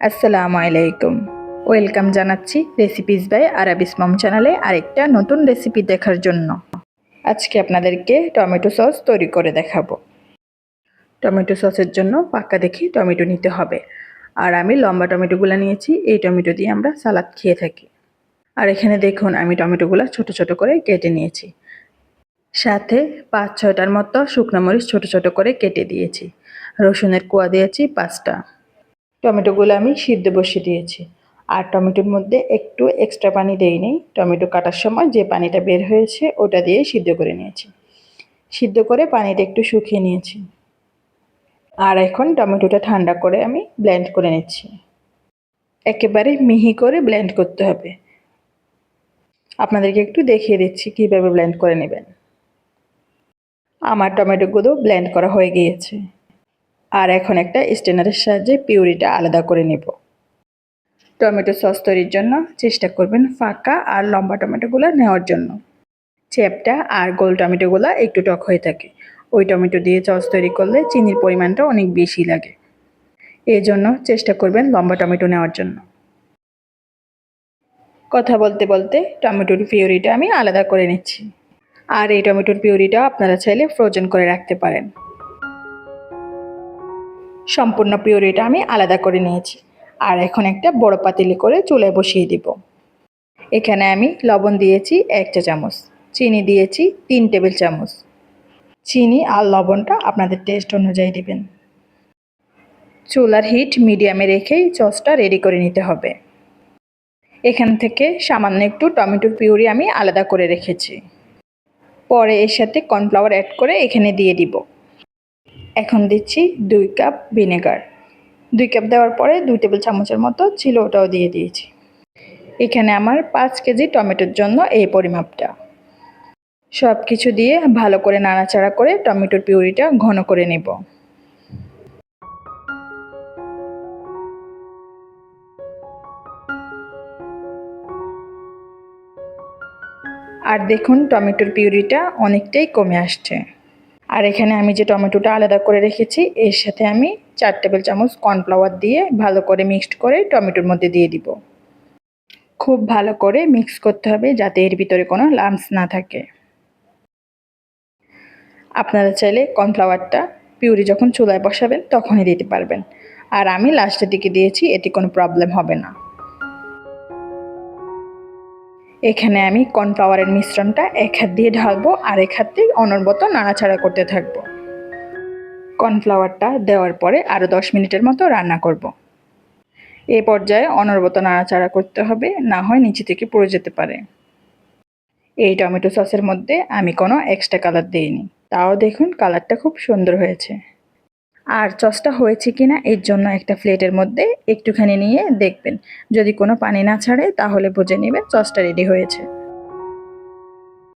আসসালামু আলাইকুম। ওয়েলকাম জানাচ্ছি রেসিপিস বাই আরাবিস মম চ্যানেলে আরেকটা নতুন রেসিপি দেখার জন্য। আজকে আপনাদেরকে টমেটো সস তৈরি করে দেখাবো। টমেটো সসের জন্য পাক্কা দেখি টমেটো নিতে হবে। আর আমি লম্বা টমেটোগুলো নিয়েছি, এই টমেটো দিয়ে আমরা সালাদ খেয়ে থাকি। আর এখানে দেখুন, আমি টমেটোগুলো ছোট ছোট করে কেটে নিয়েছি। সাথে পাঁচ ছয়টার মতো শুকনো মরিচ ছোট ছোট করে কেটে দিয়েছি। রসুনের কোয়া দিয়েছি পাঁচটা। টমেটোগুলো আমি সিদ্ধ বসিয়ে দিয়েছি। আর টমেটোর মধ্যে একটু এক্সট্রা পানি দেইনি টমেটো কাটার সময় যে পানিটা বের হয়েছে, ওটা দিয়ে সিদ্ধ করে নিয়েছি। সিদ্ধ করে পানিটা একটু শুকিয়ে নিয়েছি। আর এখন টমেটোটা ঠান্ডা করে আমি ব্লেন্ড করে নিচ্ছি। একেবারে মিহি করে ব্লেন্ড করতে হবে। আপনাদেরকে একটু দেখিয়ে দিচ্ছি কীভাবে ব্লেন্ড করে নেবেন। আমার টমেটোগুলো ব্লেন্ড করা হয়ে গিয়েছে। আর এখন একটা স্টেনারের সাহায্যে পিউরিটা আলাদা করে নেব। টমেটো সস তৈরির জন্য চেষ্টা করবেন ফাঁকা আর লম্বা টমেটোগুলো নেওয়ার জন্য। চ্যাপটা আর গোল টমেটোগুলো একটু টক হয়ে থাকে। ওই টমেটো দিয়ে সস তৈরি করলে চিনির পরিমাণটা অনেক বেশি লাগে। এই জন্য চেষ্টা করবেন লম্বা টমেটো নেওয়ার জন্য। কথা বলতে বলতে টমেটোর পিউরিটা আমি আলাদা করে নিচ্ছি। আর এই টমেটোর পিউরিটা আপনারা চাইলে ফ্রোজেন করে রাখতে পারেন। সম্পূর্ণ পিউরিটা আমি আলাদা করে নিয়েছি। আর এখন একটা বড় পাতিলে করে চুলায় বসিয়ে দিব। এখানে আমি লবণ দিয়েছি এক চা চামচ, চিনি দিয়েছি তিন টেবিল চামচ। চিনি আর লবণটা আপনাদের টেস্ট অনুযায়ী দিবেন। চুলার হিট মিডিয়ামে রেখেই সসটা রেডি করে নিতে হবে। এখান থেকে সামান্য একটু টমেটোর পিউরি আমি আলাদা করে রেখেছি। পরে এর সাথে কর্নফ্লাওয়ার অ্যাড করে এখানে দিয়ে দিব। এখন দিচ্ছি দুই কাপ ভিনেগার। দুই কাপ দেওয়ার পরে দুই টেবিল চামচের মতো ছিল ওটাও দিয়ে দিয়েছি। এখানে আমার পাঁচ কেজি টমেটোর জন্য এই পরিমাপটা। সব কিছু দিয়ে ভালো করে নাড়াচাড়া করে টমেটোর পিউরিটা ঘন করে নেব। আর দেখুন টমেটোর পিউরিটা অনেকটাই কমে আসছে। আর এখানে আমি যে টমেটোটা আলাদা করে রেখেছি, এর সাথে আমি চার টেবিল চামচ কর্নফ্লাওয়ার দিয়ে ভালো করে মিক্সড করে টমেটোর মধ্যে দিয়ে দিব। খুব ভালো করে মিক্স করতে হবে যাতে এর ভিতরে কোনো লামস না থাকে। আপনারা চাইলে কর্নফ্লাওয়ারটা পিউরি যখন চুলায় বসাবেন তখনই দিতে পারবেন। আর আমি লাস্টের দিকে দিয়েছি, এতে কোনো প্রবলেম হবে না। এখানে আমি কর্নফ্লাওয়ারের মিশ্রণটা এক হাত দিয়ে ঢালবো আর এক হাত দিয়ে অনর্বত নাড়াচাড়া করতে থাকব। কর্নফ্লাওয়ারটা দেওয়ার পরে আরও দশ মিনিটের মতো রান্না করব। এ পর্যায়ে অনর্বত নাড়াচাড়া করতে হবে, না হয় নিচে থেকে পড়ে যেতে পারে। এই টমেটো সসের মধ্যে আমি কোনো এক্সট্রা কালার দিইনি। তাও দেখুন কালারটা খুব সুন্দর হয়েছে। আর চসটা হয়েছে কি না এর জন্য একটা প্লেটের মধ্যে একটুখানি নিয়ে দেখবেন। যদি কোনো পানি না ছাড়ে, তাহলে বুঝে নেবেন চসটা রেডি হয়েছে।